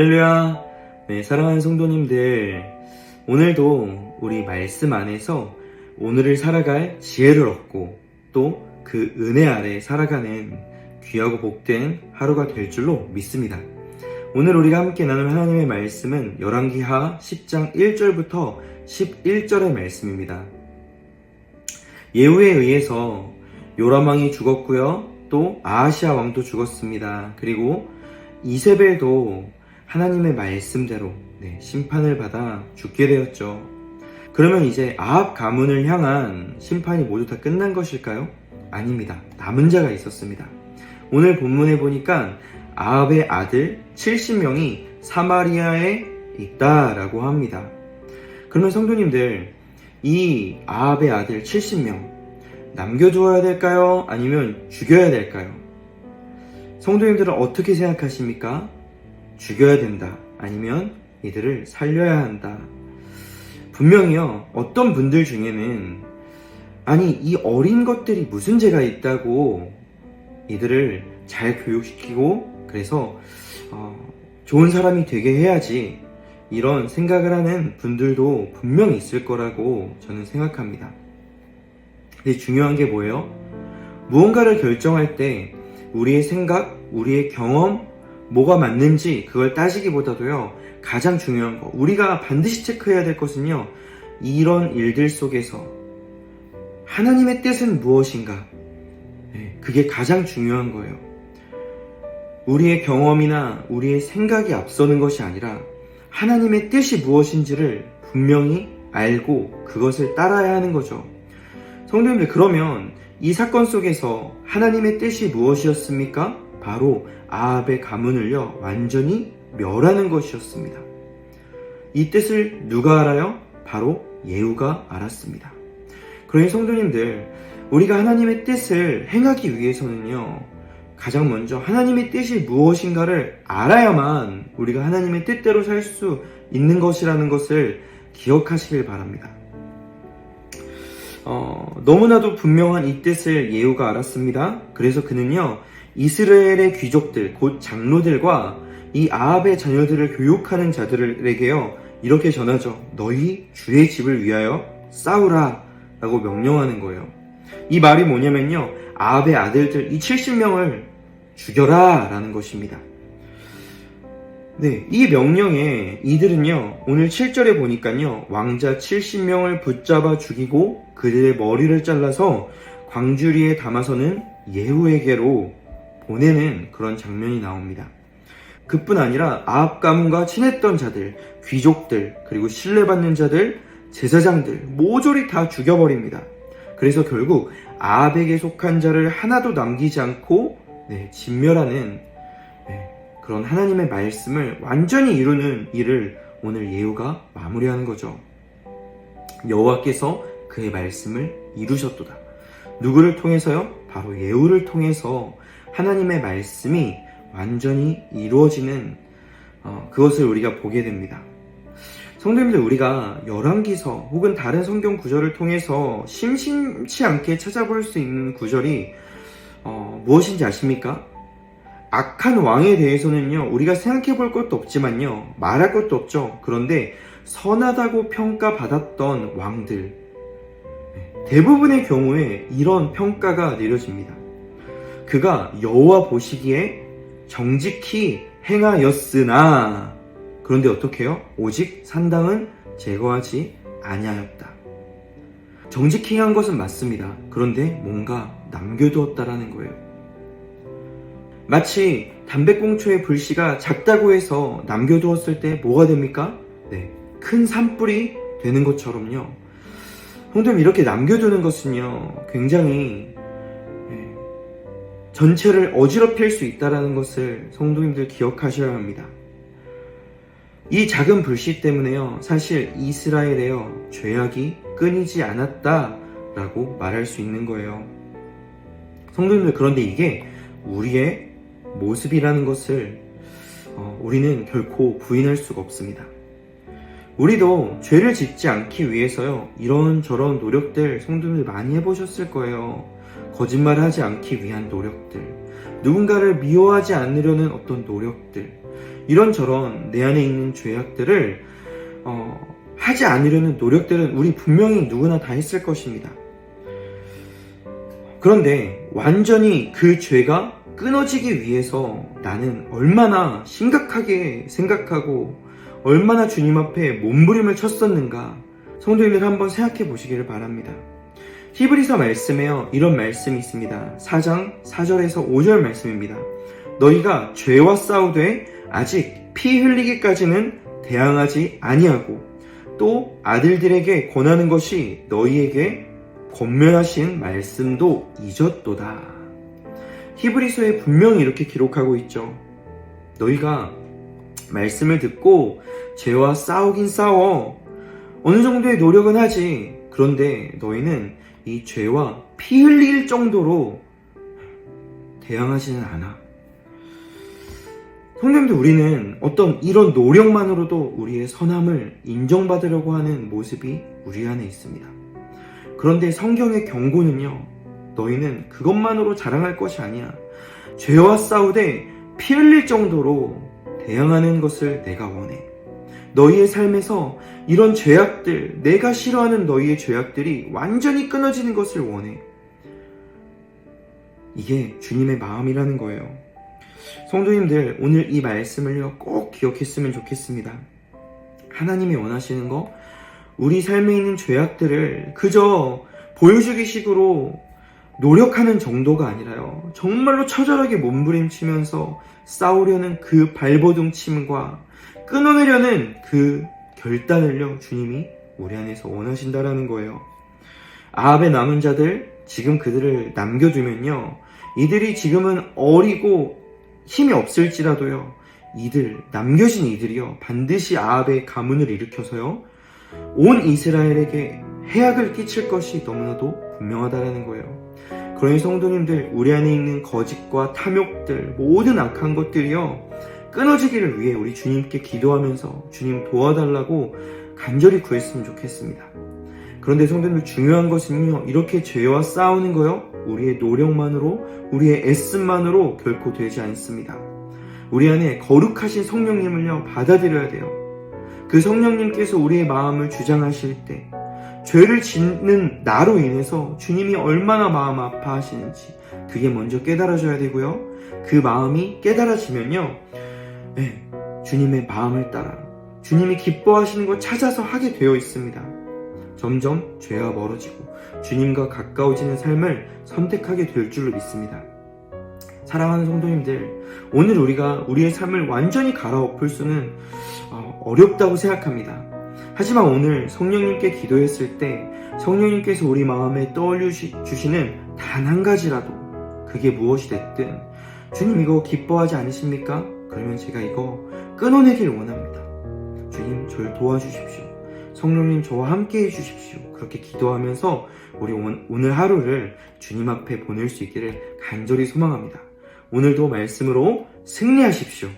할렐루야. 네, 사랑하는 성도님들. 오늘도 우리 말씀 안에서 오늘을 살아갈 지혜를 얻고 또 그 은혜 아래 살아가는 귀하고 복된 하루가 될 줄로 믿습니다. 오늘 우리가 함께 나눌 하나님의 말씀은 열왕기하 10장 1절부터 11절의 말씀입니다. 예후에 의해서 요람 왕이 죽었고요. 또 아하시아 왕도 죽었습니다. 그리고 이세벨도 하나님의 말씀대로 네, 심판을 받아 죽게 되었죠. 그러면 이제 아합 가문을 향한 심판이 모두 다 끝난 것일까요? 아닙니다. 남은 자가 있었습니다. 오늘 본문에 보니까 아합의 아들 70명이 사마리아에 있다라고 합니다. 그러면 성도님들, 이 아합의 아들 70명, 남겨두어야 될까요? 아니면 죽여야 될까요? 성도님들은 어떻게 생각하십니까? 죽여야 된다. 아니면 이들을 살려야 한다. 분명히요, 어떤 분들 중에는, 아니, 이 어린 것들이 무슨 죄가 있다고 이들을 잘 교육시키고, 그래서, 어, 좋은 사람이 되게 해야지, 이런 생각을 하는 분들도 분명히 있을 거라고 저는 생각합니다. 근데 중요한 게 뭐예요? 무언가를 결정할 때 우리의 생각, 우리의 경험, 뭐가 맞는지 그걸 따지기보다도요, 가장 중요한 거, 우리가 반드시 체크해야 될 것은요, 이런 일들 속에서 하나님의 뜻은 무엇인가? 네, 그게 가장 중요한 거예요. 우리의 경험이나 우리의 생각이 앞서는 것이 아니라 하나님의 뜻이 무엇인지를 분명히 알고 그것을 따라야 하는 거죠. 성도님들, 그러면 이 사건 속에서 하나님의 뜻이 무엇이었습니까? 바로 아합의 가문을요, 완전히 멸하는 것이었습니다. 이 뜻을 누가 알아요? 바로 예후가 알았습니다. 그러니 성도님들, 우리가 하나님의 뜻을 행하기 위해서는요, 가장 먼저 하나님의 뜻이 무엇인가를 알아야만 우리가 하나님의 뜻대로 살 수 있는 것이라는 것을 기억하시길 바랍니다. 어, 너무나도 분명한 이 뜻을 예후가 알았습니다. 그래서 그는요, 이스라엘의 귀족들, 곧 장로들과 이 아합의 자녀들을 교육하는 자들에게요, 이렇게 전하죠. 너희 주의 집을 위하여 싸우라. 라고 명령하는 거예요. 이 말이 뭐냐면요, 아합의 아들들 이 70명을 죽여라. 라는 것입니다. 네, 이 명령에 이들은요, 오늘 7절에 보니까요, 왕자 70명을 붙잡아 죽이고 그들의 머리를 잘라서 광주리에 담아서는 예후에게로 보내는 그런 장면이 나옵니다. 그뿐 아니라 아합 가문과 친했던 자들, 귀족들, 그리고 신뢰받는 자들, 제사장들 모조리 다 죽여버립니다. 그래서 결국 아합에게 속한 자를 하나도 남기지 않고 네, 진멸하는 네, 그런 하나님의 말씀을 완전히 이루는 일을 오늘 예후가 마무리하는 거죠. 여호와께서 그의 말씀을 이루셨도다. 누구를 통해서요? 바로 예후를 통해서 하나님의 말씀이 완전히 이루어지는 어, 그것을 우리가 보게 됩니다. 성도님들 우리가 열왕기서 혹은 다른 성경 구절을 통해서 심심치 않게 찾아볼 수 있는 구절이 어, 무엇인지 아십니까? 악한 왕에 대해서는요 우리가 생각해 볼 것도 없지만요 말할 것도 없죠. 그런데 선하다고 평가받았던 왕들 대부분의 경우에 이런 평가가 내려집니다. 그가 여호와 보시기에 정직히 행하였으나 그런데 어떻게 해요? 오직 산당은 제거하지 아니하였다. 정직히 행한 것은 맞습니다. 그런데 뭔가 남겨두었다라는 거예요. 마치 담배꽁초의 불씨가 작다고 해서 남겨두었을 때 뭐가 됩니까? 네, 큰 산불이 되는 것처럼요. 성도님 이렇게 남겨두는 것은요 굉장히 예, 전체를 어지럽힐 수 있다는 것을 성도님들 기억하셔야 합니다. 이 작은 불씨 때문에요 사실 이스라엘에요 죄악이 끊이지 않았다 라고 말할 수 있는 거예요. 성도님들 그런데 이게 우리의 모습이라는 것을 어, 우리는 결코 부인할 수가 없습니다. 우리도 죄를 짓지 않기 위해서요, 이런저런 노력들 성도들 많이 해보셨을 거예요. 거짓말을 하지 않기 위한 노력들, 누군가를 미워하지 않으려는 어떤 노력들, 이런저런 내 안에 있는 죄악들을 어, 하지 않으려는 노력들은 우리 분명히 누구나 다 했을 것입니다. 그런데 완전히 그 죄가 끊어지기 위해서 나는 얼마나 심각하게 생각하고 얼마나 주님 앞에 몸부림을 쳤었는가 성도님들 한번 생각해 보시기를 바랍니다. 히브리서 말씀에요 이런 말씀이 있습니다. 4장 4절에서 5절 말씀입니다. 너희가 죄와 싸우되 아직 피 흘리기까지는 대항하지 아니하고 또 아들들에게 권하는 것이 너희에게 권면하신 말씀도 잊었도다. 히브리서에 분명히 이렇게 기록하고 있죠. 너희가 말씀을 듣고 죄와 싸우긴 싸워. 어느 정도의 노력은 하지. 그런데 너희는 이 죄와 피 흘릴 정도로 대항하지는 않아. 성도님들 우리는 어떤 이런 노력만으로도 우리의 선함을 인정받으려고 하는 모습이 우리 안에 있습니다. 그런데 성경의 경고는요, 너희는 그것만으로 자랑할 것이 아니야. 죄와 싸우되 피 흘릴 정도로 대항하는 것을 내가 원해. 너희의 삶에서 이런 죄악들, 내가 싫어하는 너희의 죄악들이 완전히 끊어지는 것을 원해. 이게 주님의 마음이라는 거예요. 성도님들, 오늘 이 말씀을요, 꼭 기억했으면 좋겠습니다. 하나님이 원하시는 거, 우리 삶에 있는 죄악들을 그저 보여주기 식으로 노력하는 정도가 아니라요. 정말로 처절하게 몸부림치면서 싸우려는 그 발버둥침과 끊어내려는 그 결단을요, 주님이 우리 안에서 원하신다라는 거예요. 아합의 남은 자들, 지금 그들을 남겨두면요, 이들이 지금은 어리고 힘이 없을지라도요, 이들, 남겨진 이들이요, 반드시 아합의 가문을 일으켜서요, 온 이스라엘에게 해악을 끼칠 것이 너무나도 분명하다라는 거예요. 그러니 성도님들, 우리 안에 있는 거짓과 탐욕들, 모든 악한 것들이요, 끊어지기를 위해 우리 주님께 기도하면서 주님 도와달라고 간절히 구했으면 좋겠습니다. 그런데 성도님들 중요한 것은요, 이렇게 죄와 싸우는 거요, 우리의 노력만으로, 우리의 애씀만으로 결코 되지 않습니다. 우리 안에 거룩하신 성령님을요, 받아들여야 돼요. 그 성령님께서 우리의 마음을 주장하실 때, 죄를 짓는 나로 인해서 주님이 얼마나 마음 아파하시는지, 그게 먼저 깨달아져야 되고요. 그 마음이 깨달아지면요, 네, 주님의 마음을 따라 주님이 기뻐하시는 걸 찾아서 하게 되어 있습니다. 점점 죄와 멀어지고 주님과 가까워지는 삶을 선택하게 될 줄로 믿습니다. 사랑하는 성도님들, 오늘 우리가 우리의 삶을 완전히 갈아엎을 수는 어, 어렵다고 생각합니다. 하지만 오늘 성령님께 기도했을 때 성령님께서 우리 마음에 떠올려 주시는 단 한 가지라도 그게 무엇이 됐든 주님 이거 기뻐하지 않으십니까? 그러면 제가 이거 끊어내길 원합니다. 주님 저를 도와주십시오. 성령님 저와 함께 해주십시오. 그렇게 기도하면서 우리 오늘 하루를 주님 앞에 보낼 수 있기를 간절히 소망합니다. 오늘도 말씀으로 승리하십시오.